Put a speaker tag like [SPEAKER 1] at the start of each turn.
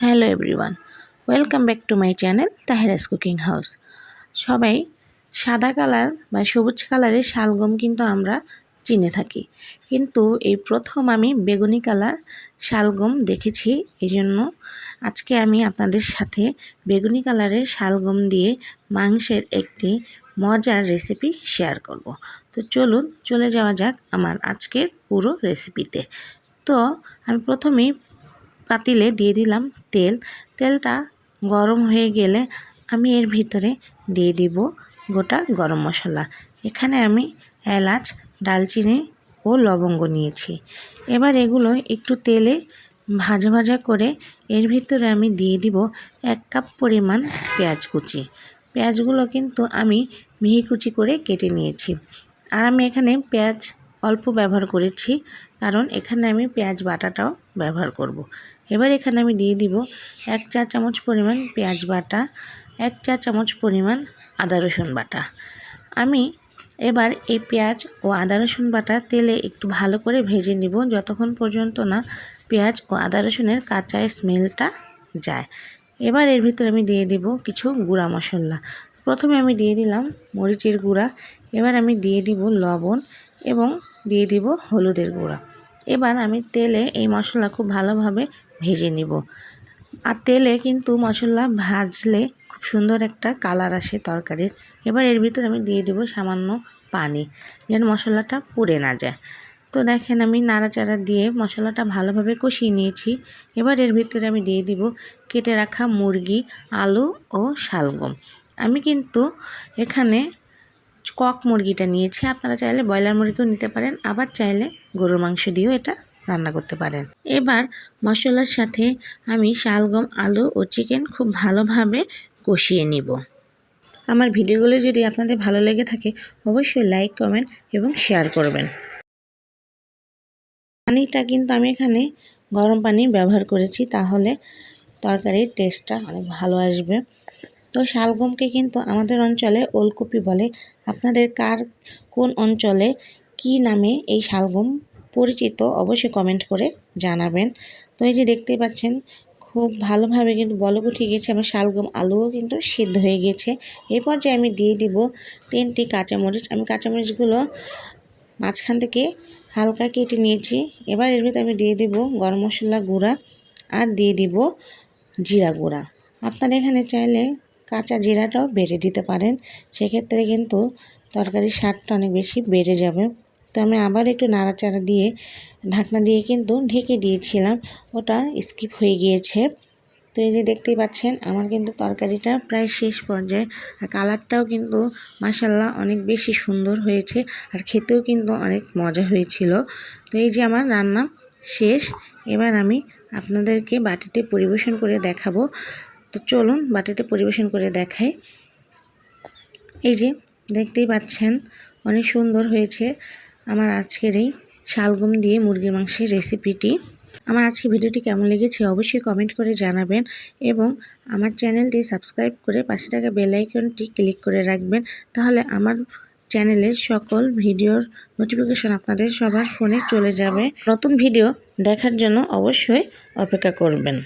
[SPEAKER 1] Hello everyone, welcome back to my channel Tahera's cooking house. সবাই সাদা colour বা সবুজ কালারের শালগম কিন্তু আমরা চিনে থাকি। কিন্তু এই প্রথম আমি বেগুনি কালার শালগম দেখেছি এই জন্য আজকে আমি আপনাদের সাথে বেগুনি কালারের শালগম দিয়ে মাংসের একটি মজার রেসিপি শেয়ার করব। তো চলুন, চলে যাওয়া যাক আমার আজকের পুরো রেসিপিতে। তো আমি প্রথমেই পাতিলে দিয়ে দিলাম তেল। তেলটা গরম হয়ে গেলে আমি এর ভিতরে দিয়ে দিব গোটা গরম মশলা। এখানে আমি এলাচ, ডালচিনি ও লবঙ্গ নিয়েছি। এবার এগুলো একটু তেলে ভাজা ভাজা করে এর ভিতরে আমি দিয়ে দিব এক কাপ পরিমাণ পেঁয়াজ কুচি। পেঁয়াজগুলো কিন্তু আমি মিহি কুচি করে কেটে নিয়েছি। আর আমি এখানে পেঁয়াজ অল্প ব্যবহার করেছি, কারণ এখানে আমি পেঁয়াজ বাটাটাও ব্যবহার করব। এবার এখানে আমি দিয়ে দিব এক চা চামচ পরিমাণ পেঁয়াজ বাটা, এক চা চামচ পরিমাণ আদা রসুন বাটা। আমি এবার এই পেঁয়াজ ও আদা রসুন বাটা তেলে একটু ভালো করে ভেজে নিব, যতক্ষণ পর্যন্ত না পেঁয়াজ ও আদা রসুনের কাঁচা স্মেলটা যায়। এবার এর ভিতরে আমি দিয়ে দিব কিছু গুঁড়া মশলা। প্রথমে আমি দিয়ে দিলাম মরিচের গুঁড়া, এবার আমি দিয়ে দিব লবণ এবং দিয়ে দিব হলুদের গুঁড়া। এবার আমি তেলে এই মশলা খুব ভালোভাবে ভেজে নিব। আর তেলে কিন্তু মশলা ভাজলে খুব সুন্দর একটা কালার আসে তরকারির। এবার এর ভিতরে আমি দিয়ে দেবো সামান্য পানি, যেন মশলাটা পুড়ে না যায়। তো দেখেন আমি নাড়াচাড়া দিয়ে মশলাটা ভালোভাবে কষিয়ে নিয়েছি। এবার এর ভিতরে আমি দিয়ে দিব কেটে রাখা মুরগি, আলু ও শালগম। আমি কিন্তু এখানে কক মুরগিটা নিয়েছি, আপনারা চাইলে ব্রয়লার মুরগিও নিতে পারেন, আবার চাইলে গরুর মাংস দিয়েও এটা রান্না করতে পারেন। এবার মশলার সাথে আমি শালগম, আলু ও চিকেন খুব ভালোভাবে কষিয়ে নিব। আমার ভিডিওগুলো যদি আপনাদের ভালো লেগে থাকে, অবশ্যই লাইক, কমেন্ট এবং শেয়ার করবেন। পানিটা কিন্তু আমি এখানে গরম পানি ব্যবহার করেছি, তাহলে তরকারির টেস্টটা অনেক ভালো আসবে। তো শালগমকে কিন্তু আমাদের অঞ্চলে ওলকপি বলে। আপনাদের কার কোন অঞ্চলে কি নামে এই শালগম পরিচিত অবশ্যই কমেন্ট করে জানাবেন। তো এই যে দেখতে পাচ্ছেন, খুব ভালোভাবে কিন্তু বলক উঠে গেছে আমার শালগম আলুও কিন্তু সিদ্ধ হয়ে গেছে। এই পর্যায়ে আমি দিয়ে দিব তিনটি কাঁচামরিচ। আমি কাঁচামরিচগুলো মাঝখান থেকে হালকা কেটে নিয়েছি। এবার এর ভিতরে আমি দিয়ে দিব গরম মশলা গুঁড়া আর দিয়ে দিব জিরা গুঁড়া। আপনারা এখানে চাইলে কাঁচা জিরাটাও বেড়ে দিতে পারেন। সেক্ষেত্রে কিন্তু তরকারির স্বাদটা অনেক বেশি বেড়ে যাবে। তো আমি আবার একটু নাড়াচাড়া দিয়ে, ঢাকনা দিয়ে কিন্তু ঢেকে দিয়েছিলাম। ওটা স্কিপ হয়ে গিয়েছে। তো এই যে দেখতেই পাচ্ছেন, আমার কিন্তু তরকারিটা প্রায় শেষ পর্যায়ে। আর কালারটাও কিন্তু মাসাল্লাহ অনেক বেশি সুন্দর হয়েছে। আর খেতেও কিন্তু অনেক মজা হয়েছিল। তো এই যে আমার রান্না শেষ। এবার আমি আপনাদেরকে বাটিতে পরিবেশন করে দেখাবো। তো চলুন বাটিতে পরিবেশন করে দেখাই। এই যে, দেখতেই পাচ্ছেন, অনেক সুন্দর হয়েছে আমার আজকের এই শালগম দিয়ে মুরগির মাংসের রেসিপিটি। আমার আজকে ভিডিওটি কেমন লেগেছে অবশ্যই কমেন্ট করে জানাবেন এবং আমার চ্যানেলটি সাবস্ক্রাইব করে পাশে থাকা বেলাইকনটি ক্লিক করে রাখবেন। তাহলে আমার চ্যানেলের সকল ভিডিওর নোটিফিকেশন আপনাদের সবার ফোনে চলে যাবে। নতুন ভিডিও দেখার জন্য অবশ্যই অপেক্ষা করবেন।